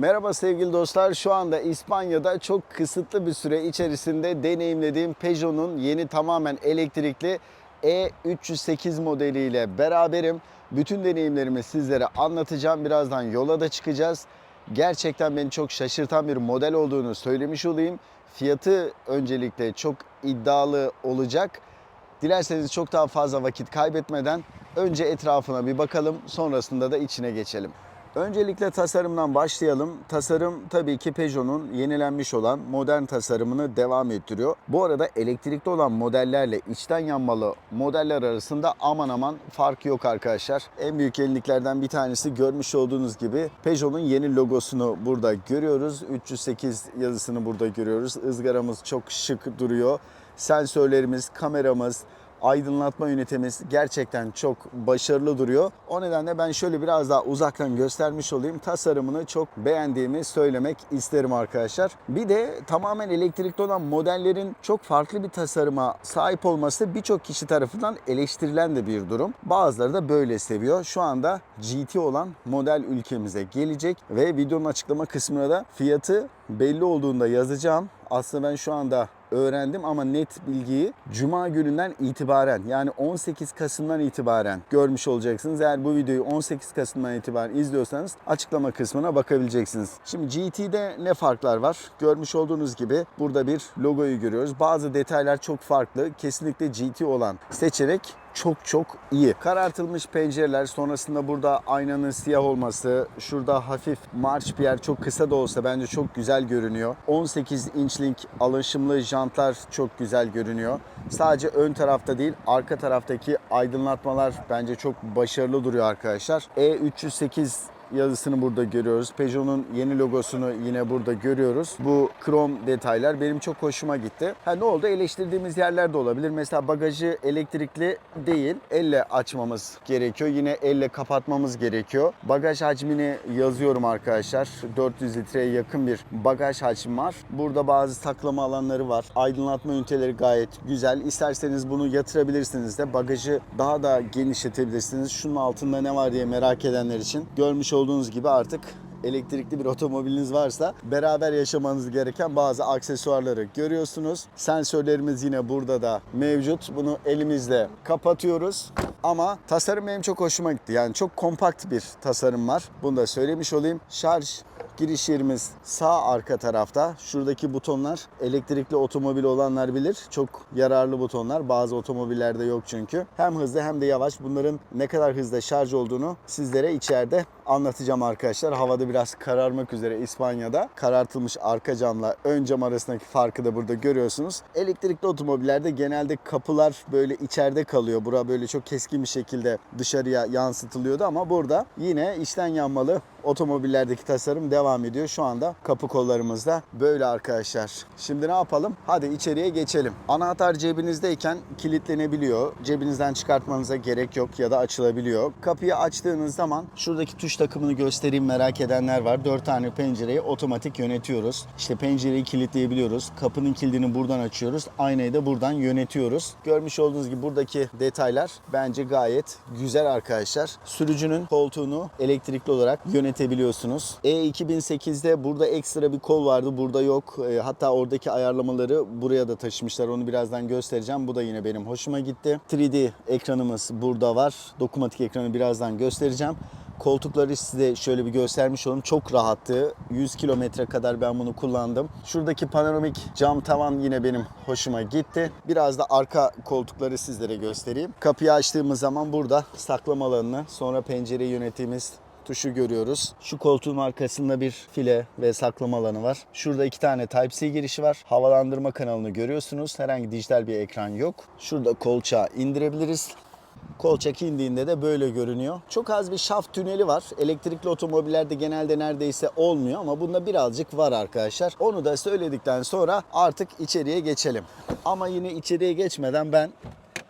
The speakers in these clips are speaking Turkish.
Merhaba sevgili dostlar. Şu anda İspanya'da çok kısıtlı bir süre içerisinde deneyimlediğim Peugeot'un yeni tamamen elektrikli E308 modeliyle beraberim. Bütün deneyimlerimi sizlere anlatacağım. Birazdan yola da çıkacağız. Gerçekten beni çok şaşırtan bir model olduğunu söylemiş olayım. Fiyatı öncelikle çok iddialı olacak. Dilerseniz çok daha fazla vakit kaybetmeden önce etrafına bir bakalım, sonrasında da içine geçelim. Öncelikle tasarımdan başlayalım. Tasarım tabii ki Peugeot'un yenilenmiş olan modern tasarımını devam ettiriyor. Bu arada elektrikli olan modellerle içten yanmalı modeller arasında aman aman fark yok arkadaşlar. En büyük yeniliklerden bir tanesi görmüş olduğunuz gibi Peugeot'un yeni logosunu burada görüyoruz. 308 yazısını burada görüyoruz. Izgaramız çok şık duruyor. Sensörlerimiz, kameramız, aydınlatma ünitemiz gerçekten çok başarılı duruyor. O nedenle ben şöyle biraz daha uzaktan göstermiş olayım. Tasarımını çok beğendiğimi söylemek isterim arkadaşlar. Bir de tamamen elektrikli olan modellerin çok farklı bir tasarıma sahip olması birçok kişi tarafından eleştirilen de bir durum. Bazıları da böyle seviyor. Şu anda GT olan model ülkemize gelecek ve videonun açıklama kısmına da fiyatı belli olduğunda yazacağım. Aslında ben şu anda öğrendim ama net bilgiyi Cuma gününden itibaren yani 18 Kasım'dan itibaren görmüş olacaksınız. Eğer bu videoyu 18 Kasım'dan itibaren izliyorsanız açıklama kısmına bakabileceksiniz. Şimdi GT'de ne farklar var? Görmüş olduğunuz gibi burada bir logoyu görüyoruz. Bazı detaylar çok farklı. Kesinlikle GT olan seçenek çok çok iyi. Karartılmış pencereler sonrasında burada aynanın siyah olması, şurada hafif marş bir yer çok kısa da olsa bence çok güzel görünüyor. 18 inçlik alışımlı jantlar çok güzel görünüyor. Sadece ön tarafta değil arka taraftaki aydınlatmalar bence çok başarılı duruyor arkadaşlar. E308 yazısını burada görüyoruz. Peugeot'un yeni logosunu yine burada görüyoruz. Bu krom detaylar benim çok hoşuma gitti. Ha ne oldu? Eleştirdiğimiz yerler de olabilir. Mesela bagajı elektrikli değil. Elle açmamız gerekiyor. Yine elle kapatmamız gerekiyor. Bagaj hacmini yazıyorum arkadaşlar. 400 litreye yakın bir bagaj hacmi var. Burada bazı saklama alanları var. Aydınlatma üniteleri gayet güzel. İsterseniz bunu yatırabilirsiniz de bagajı daha da genişletebilirsiniz. Şunun altında ne var diye merak edenler için görmüş olduğunuz gibi artık elektrikli bir otomobiliniz varsa beraber yaşamanız gereken bazı aksesuarları görüyorsunuz. Sensörlerimiz yine burada da mevcut. Bunu elimizle kapatıyoruz. Ama tasarım benim çok hoşuma gitti. Yani çok kompakt bir tasarım var. Bunu da söylemiş olayım. Şarj giriş yerimiz sağ arka tarafta. Şuradaki butonlar elektrikli otomobil olanlar bilir. Çok yararlı butonlar. Bazı otomobillerde yok çünkü. Hem hızlı hem de yavaş. Bunların ne kadar hızda şarj olduğunu sizlere içeride anlatacağım arkadaşlar. Havada biraz kararmak üzere İspanya'da. Karartılmış arka camla ön cam arasındaki farkı da burada görüyorsunuz. Elektrikli otomobillerde genelde kapılar böyle içeride kalıyor. Bura böyle çok keskin bir şekilde dışarıya yansıtılıyordu ama burada yine içten yanmalı otomobillerdeki tasarım devam ediyor. Şu anda kapı kollarımızda böyle arkadaşlar. Şimdi ne yapalım? Hadi içeriye geçelim. Anahtar cebinizdeyken kilitlenebiliyor. Cebinizden çıkartmanıza gerek yok ya da açılabiliyor. Kapıyı açtığınız zaman şuradaki tuş takımını göstereyim merak edenler var. 4 tane pencereyi otomatik yönetiyoruz. İşte pencereyi kilitleyebiliyoruz. Kapının kilidini buradan açıyoruz. Aynayı da buradan yönetiyoruz. Görmüş olduğunuz gibi buradaki detaylar bence gayet güzel arkadaşlar. Sürücünün koltuğunu elektrikli olarak yönetebiliyorsunuz. E2008'de burada ekstra bir kol vardı. Burada yok. E, Hatta oradaki ayarlamaları buraya da taşımışlar. Onu birazdan göstereceğim. Bu da yine benim hoşuma gitti. 3D ekranımız burada var. Dokunmatik ekranı birazdan göstereceğim. Koltukları size şöyle bir göstermiş olayım. Çok rahattı. 100 kilometre kadar ben bunu kullandım. Şuradaki panoramik cam tavan yine benim hoşuma gitti. Biraz da arka koltukları sizlere göstereyim. Kapıyı açtığımız zaman burada saklama alanını, sonra pencereyi yönettiğimiz tuşu görüyoruz. Şu koltuğun arkasında bir file ve saklama alanı var. Şurada iki tane Type-C girişi var. Havalandırma kanalını görüyorsunuz. Herhangi dijital bir ekran yok. Şurada kolçağı indirebiliriz. Kolçak indiğinde de böyle görünüyor. Çok az bir şaft tüneli var. Elektrikli otomobillerde genelde neredeyse olmuyor ama bunda birazcık var arkadaşlar. Onu da söyledikten sonra artık içeriye geçelim. Ama yine içeriye geçmeden ben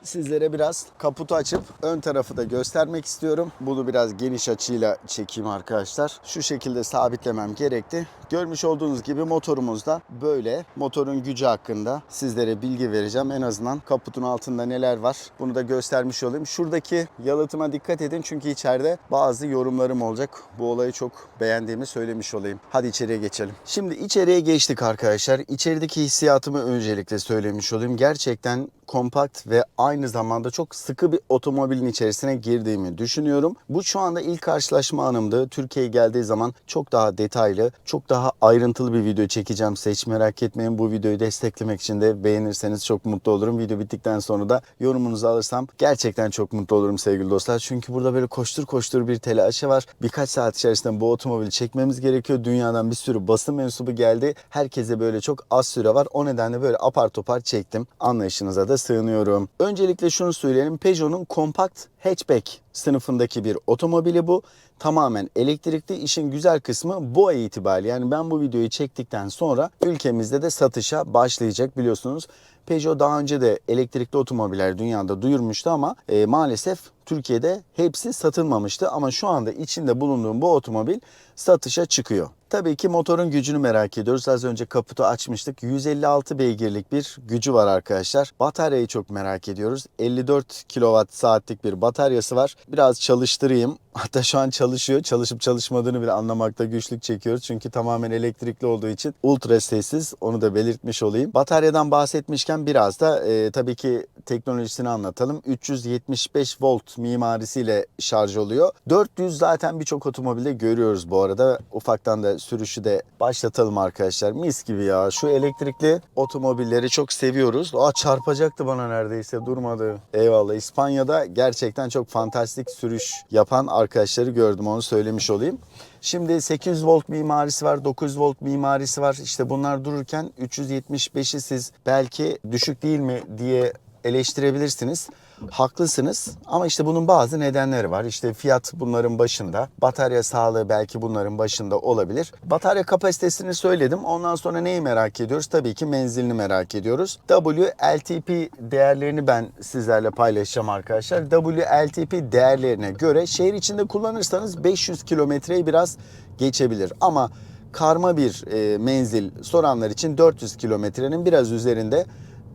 sizlere biraz kaputu açıp ön tarafı da göstermek istiyorum. Bunu biraz geniş açıyla çekeyim arkadaşlar. Şu şekilde sabitlemem gerekti. Görmüş olduğunuz gibi motorumuz da böyle. Motorun gücü hakkında sizlere bilgi vereceğim. En azından kaputun altında neler var bunu da göstermiş olayım. Şuradaki yalıtıma dikkat edin çünkü içeride bazı yorumlarım olacak. Bu olayı çok beğendiğimi söylemiş olayım. Hadi içeriye geçelim. Şimdi içeriye geçtik arkadaşlar. İçerideki hissiyatımı öncelikle söylemiş olayım. Gerçekten kompakt ve aynı zamanda çok sıkı bir otomobilin içerisine girdiğimi düşünüyorum. Bu şu anda ilk karşılaşma anımdı. Türkiye'ye geldiği zaman çok daha detaylı, çok daha ayrıntılı bir video çekeceğim. Hiç merak etmeyin bu videoyu desteklemek için de beğenirseniz çok mutlu olurum. Video bittikten sonra da yorumunuzu alırsam gerçekten çok mutlu olurum sevgili dostlar. Çünkü burada böyle koştur koştur bir telaşı var. Birkaç saat içerisinde bu otomobili çekmemiz gerekiyor. Dünyadan bir sürü basın mensubu geldi. Herkese böyle çok az süre var. O nedenle böyle apar topar çektim. Anlayışınıza da sığınıyorum. Öncelikle şunu söyleyelim. Peugeot'un kompakt hatchback sınıfındaki bir otomobili bu. Tamamen elektrikli. İşin güzel kısmı bu ay itibariyle yani ben bu videoyu çektikten sonra ülkemizde de satışa başlayacak biliyorsunuz. Peugeot daha önce de elektrikli otomobiller dünyada duyurmuştu ama e, maalesef Türkiye'de hepsi satılmamıştı. Ama şu anda içinde bulunduğum bu otomobil satışa çıkıyor. Tabii ki motorun gücünü merak ediyoruz. Az önce kaputu açmıştık. 156 beygirlik bir gücü var arkadaşlar. Bataryayı çok merak ediyoruz. 54 kWh saatlik bir bataryası var. Biraz çalıştırayım. Hatta şu an çalışıyor. Çalışıp çalışmadığını bile anlamakta güçlük çekiyoruz. Çünkü tamamen elektrikli olduğu için ultra sessiz. Onu da belirtmiş olayım. Bataryadan bahsetmişken biraz da e, tabii ki teknolojisini anlatalım. 375 volt mimarisiyle şarj oluyor. 400 zaten birçok otomobilde görüyoruz bu arada. Ufaktan da sürüşü de başlatalım arkadaşlar. Mis gibi ya. Şu elektrikli otomobilleri çok seviyoruz. Aa çarpacaktı bana neredeyse durmadı. Eyvallah. İspanya'da gerçekten çok fantastik sürüş yapan arkadaşları gördüm. Onu söylemiş olayım. Şimdi 800 volt mimarisi var, 900 volt mimarisi var. İşte bunlar dururken 375'i siz belki düşük değil mi diye eleştirebilirsiniz. Haklısınız ama işte bunun bazı nedenleri var. İşte fiyat bunların başında, batarya sağlığı belki bunların başında olabilir. Batarya kapasitesini söyledim. Ondan sonra neyi merak ediyoruz? Tabii ki menzilini merak ediyoruz. WLTP değerlerini ben sizlerle paylaşacağım arkadaşlar. WLTP değerlerine göre şehir içinde kullanırsanız 500 kilometreyi biraz geçebilir. Ama karma bir e, menzil soranlar için 400 kilometrenin biraz üzerinde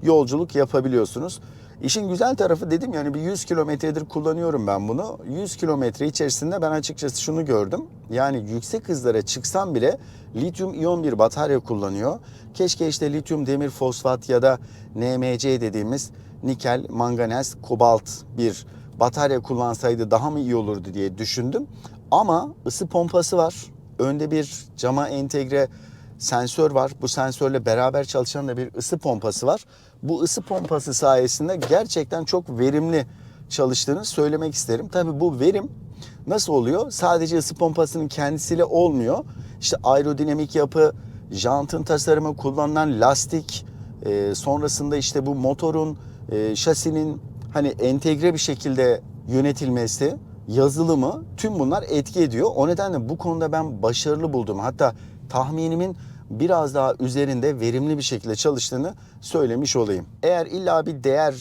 yolculuk yapabiliyorsunuz. İşin güzel tarafı dedim yani bir 100 kilometredir kullanıyorum ben bunu. 100 kilometre içerisinde ben açıkçası şunu gördüm. Yani yüksek hızlara çıksam bile lityum iyon bir batarya kullanıyor. Keşke işte lityum demir fosfat ya da NMC dediğimiz nikel, manganez, kobalt bir batarya kullansaydı daha mı iyi olurdu diye düşündüm. Ama ısı pompası var. Önde bir cama entegre sensör var. Bu sensörle beraber çalışan da bir ısı pompası var. Bu ısı pompası sayesinde gerçekten çok verimli çalıştığını söylemek isterim. Tabii bu verim nasıl oluyor? Sadece ısı pompasının kendisiyle olmuyor. İşte aerodinamik yapı, jantın tasarımı, kullanılan lastik, e, sonrasında işte bu motorun, e, şasinin hani entegre bir şekilde yönetilmesi, yazılımı tüm bunlar etki ediyor. O nedenle bu konuda ben başarılı buldum. Hatta tahminimin biraz daha üzerinde verimli bir şekilde çalıştığını söylemiş olayım. Eğer illa bir değer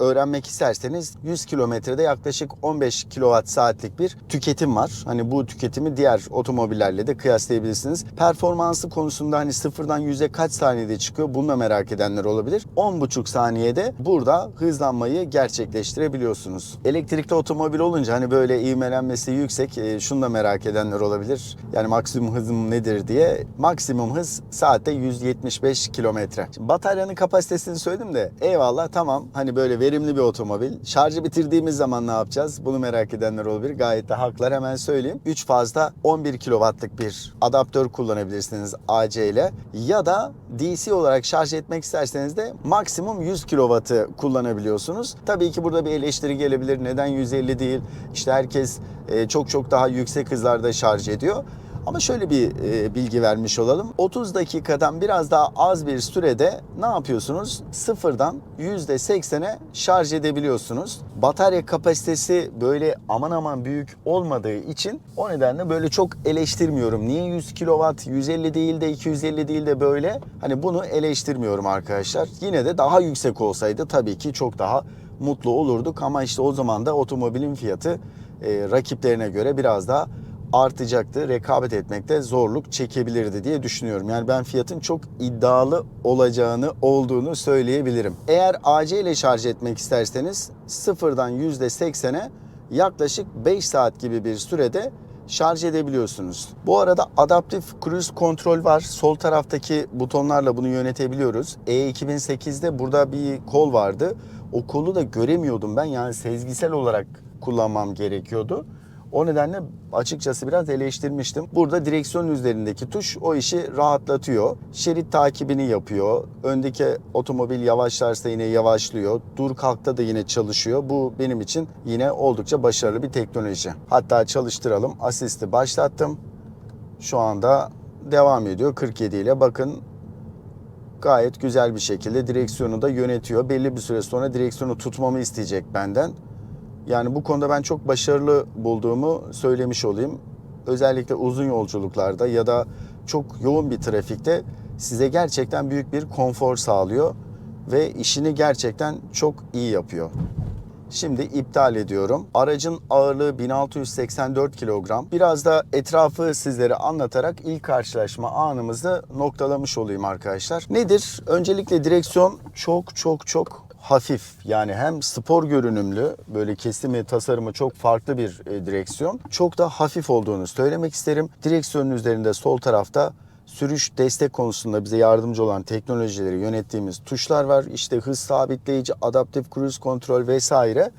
öğrenmek isterseniz 100 kilometrede yaklaşık 15 kWh saatlik bir tüketim var. Hani bu tüketimi diğer otomobillerle de kıyaslayabilirsiniz. Performansı konusunda hani sıfırdan 100'e kaç saniyede çıkıyor bunu da merak edenler olabilir. 10,5 saniyede burada hızlanmayı gerçekleştirebiliyorsunuz. Elektrikli otomobil olunca hani böyle ivmelenmesi yüksek e, şunu da merak edenler olabilir. Yani maksimum hızım nedir diye. Maksimum hız saatte 175 kilometre. Bataryanın kapasitesini söyledim de eyvallah tamam hani böyle verimli bir otomobil. Şarjı bitirdiğimiz zaman ne yapacağız? Bunu merak edenler olabilir. Gayet de haklar hemen söyleyeyim. 3 fazla 11 kW'lık bir adaptör kullanabilirsiniz AC ile ya da DC olarak şarj etmek isterseniz de maksimum 100 kW'ı kullanabiliyorsunuz. Tabii ki burada bir eleştiri gelebilir. Neden 150 değil? İşte herkes e, çok çok daha yüksek hızlarda şarj ediyor. Ama şöyle bir e, bilgi vermiş olalım. 30 dakikadan biraz daha az bir sürede ne yapıyorsunuz? Sıfırdan %80'e şarj edebiliyorsunuz. Batarya kapasitesi böyle aman aman büyük olmadığı için o nedenle böyle çok eleştirmiyorum. Niye 100 kW, 150 değil de 250 değil de böyle? Hani bunu eleştirmiyorum arkadaşlar. Yine de daha yüksek olsaydı tabii ki çok daha mutlu olurduk ama işte o zaman da otomobilin fiyatı e, rakiplerine göre biraz daha artacaktı. Rekabet etmekte zorluk çekebilirdi diye düşünüyorum. Yani ben fiyatın çok iddialı olacağını olduğunu söyleyebilirim. Eğer AC ile şarj etmek isterseniz sıfırdan %80'e yaklaşık 5 saat gibi bir sürede şarj edebiliyorsunuz. Bu arada adaptif cruise kontrol var. Sol taraftaki butonlarla bunu yönetebiliyoruz. E2008'de burada bir kol vardı. O kolu da göremiyordum ben. Yani sezgisel olarak kullanmam gerekiyordu. O nedenle açıkçası biraz eleştirmiştim. Burada direksiyon üzerindeki tuş o işi rahatlatıyor. Şerit takibini yapıyor. Öndeki otomobil yavaşlarsa yine yavaşlıyor. Dur kalkta da yine çalışıyor. Bu benim için yine oldukça başarılı bir teknoloji. Hatta çalıştıralım. Asisti başlattım. Şu anda devam ediyor 47 ile. Bakın gayet güzel bir şekilde direksiyonu da yönetiyor. Belli bir süre sonra direksiyonu tutmamı isteyecek benden. Yani bu konuda ben çok başarılı bulduğumu söylemiş olayım. Özellikle uzun yolculuklarda ya da çok yoğun bir trafikte size gerçekten büyük bir konfor sağlıyor ve işini gerçekten çok iyi yapıyor. Şimdi iptal ediyorum. Aracın ağırlığı 1684 kilogram. Biraz da etrafı sizlere anlatarak ilk karşılaşma anımızı noktalamış olayım arkadaşlar. Nedir? Öncelikle direksiyon çok çok çok hafif. Yani hem spor görünümlü, böyle kesimi, tasarımı çok farklı bir e, direksiyon. Çok da hafif olduğunu söylemek isterim. Direksiyonun üzerinde sol tarafta sürüş destek konusunda bize yardımcı olan teknolojileri yönettiğimiz tuşlar var. İşte hız sabitleyici, adaptif cruise kontrol vesaire.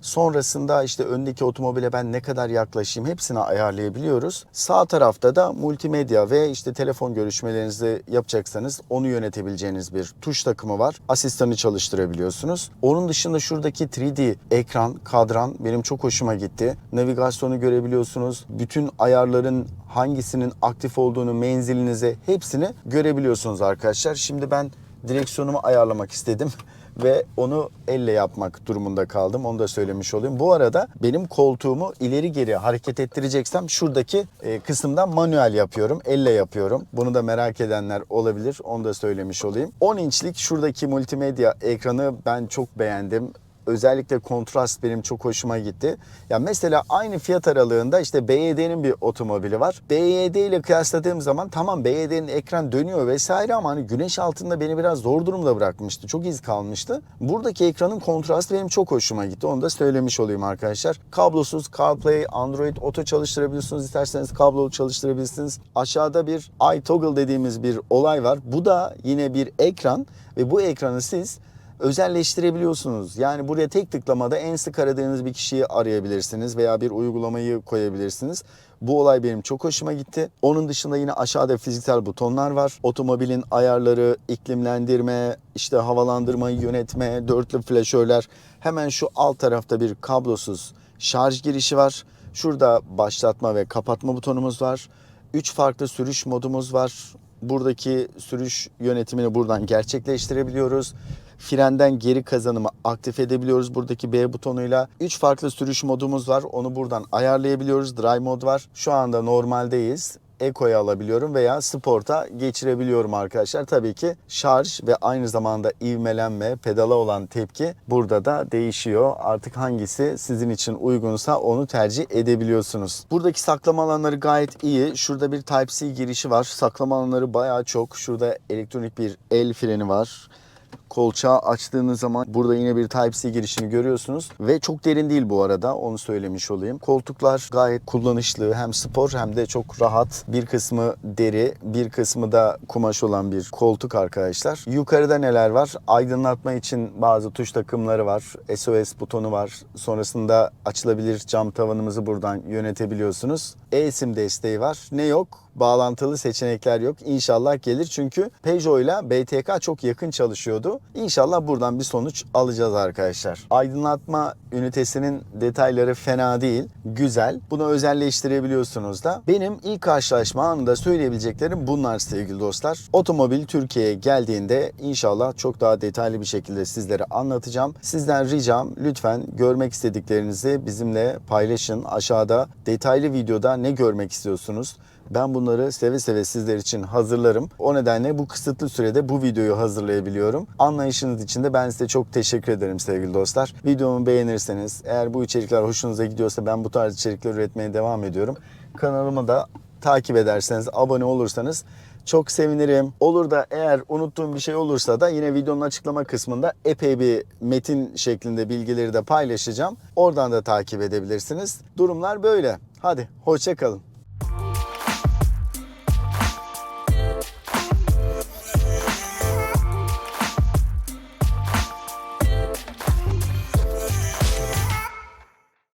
Sonrasında işte öndeki otomobile ben ne kadar yaklaşayım hepsini ayarlayabiliyoruz. Sağ tarafta da multimedya ve işte telefon görüşmelerinizi yapacaksanız onu yönetebileceğiniz bir tuş takımı var. Asistanı çalıştırabiliyorsunuz. Onun dışında şuradaki 3D ekran, kadran benim çok hoşuma gitti. Navigasyonu görebiliyorsunuz. Bütün ayarların hangisinin aktif olduğunu, menzilinize hepsini görebiliyorsunuz arkadaşlar. Şimdi ben direksiyonumu ayarlamak istedim ve onu elle yapmak durumunda kaldım. Onu da söylemiş olayım. Bu arada benim koltuğumu ileri geri hareket ettireceksem şuradaki e, kısımdan manuel yapıyorum. Elle yapıyorum. Bunu da merak edenler olabilir. Onu da söylemiş olayım. 10 inçlik şuradaki multimedya ekranı ben çok beğendim özellikle kontrast benim çok hoşuma gitti. Ya mesela aynı fiyat aralığında işte BYD'nin bir otomobili var. BYD ile kıyasladığım zaman tamam BYD'nin ekran dönüyor vesaire ama hani güneş altında beni biraz zor durumda bırakmıştı. Çok iz kalmıştı. Buradaki ekranın kontrastı benim çok hoşuma gitti. Onu da söylemiş olayım arkadaşlar. Kablosuz CarPlay, Android Auto çalıştırabiliyorsunuz. İsterseniz kablolu çalıştırabilirsiniz. Aşağıda bir iToggle dediğimiz bir olay var. Bu da yine bir ekran ve bu ekranı siz özelleştirebiliyorsunuz. Yani buraya tek tıklamada en sık aradığınız bir kişiyi arayabilirsiniz veya bir uygulamayı koyabilirsiniz. Bu olay benim çok hoşuma gitti. Onun dışında yine aşağıda fiziksel butonlar var. Otomobilin ayarları, iklimlendirme, işte havalandırmayı yönetme, dörtlü flaşörler. Hemen şu alt tarafta bir kablosuz şarj girişi var. Şurada başlatma ve kapatma butonumuz var. 3 farklı sürüş modumuz var. Buradaki sürüş yönetimini buradan gerçekleştirebiliyoruz. Frenden geri kazanımı aktif edebiliyoruz buradaki B butonuyla. 3 farklı sürüş modumuz var. Onu buradan ayarlayabiliyoruz. Drive mod var. Şu anda normaldeyiz. Eko'ya alabiliyorum veya Sport'a geçirebiliyorum arkadaşlar. Tabii ki şarj ve aynı zamanda ivmelenme, pedala olan tepki burada da değişiyor. Artık hangisi sizin için uygunsa onu tercih edebiliyorsunuz. Buradaki saklama alanları gayet iyi. Şurada bir Type-C girişi var. Saklama alanları bayağı çok. Şurada elektronik bir el freni var kolçağı açtığınız zaman burada yine bir Type-C girişini görüyorsunuz. Ve çok derin değil bu arada onu söylemiş olayım. Koltuklar gayet kullanışlı hem spor hem de çok rahat. Bir kısmı deri bir kısmı da kumaş olan bir koltuk arkadaşlar. Yukarıda neler var? Aydınlatma için bazı tuş takımları var. SOS butonu var. Sonrasında açılabilir cam tavanımızı buradan yönetebiliyorsunuz. E-sim desteği var. Ne yok? bağlantılı seçenekler yok. İnşallah gelir çünkü Peugeot ile BTK çok yakın çalışıyordu. İnşallah buradan bir sonuç alacağız arkadaşlar. Aydınlatma ünitesinin detayları fena değil. Güzel. Bunu özelleştirebiliyorsunuz da. Benim ilk karşılaşma anında söyleyebileceklerim bunlar sevgili dostlar. Otomobil Türkiye'ye geldiğinde inşallah çok daha detaylı bir şekilde sizlere anlatacağım. Sizden ricam lütfen görmek istediklerinizi bizimle paylaşın. Aşağıda detaylı videoda ne görmek istiyorsunuz? Ben bunları seve seve sizler için hazırlarım. O nedenle bu kısıtlı sürede bu videoyu hazırlayabiliyorum. Anlayışınız için de ben size çok teşekkür ederim sevgili dostlar. Videomu beğenirseniz, eğer bu içerikler hoşunuza gidiyorsa ben bu tarz içerikler üretmeye devam ediyorum. Kanalıma da takip ederseniz, abone olursanız çok sevinirim. Olur da eğer unuttuğum bir şey olursa da yine videonun açıklama kısmında epey bir metin şeklinde bilgileri de paylaşacağım. Oradan da takip edebilirsiniz. Durumlar böyle. Hadi hoşça kalın.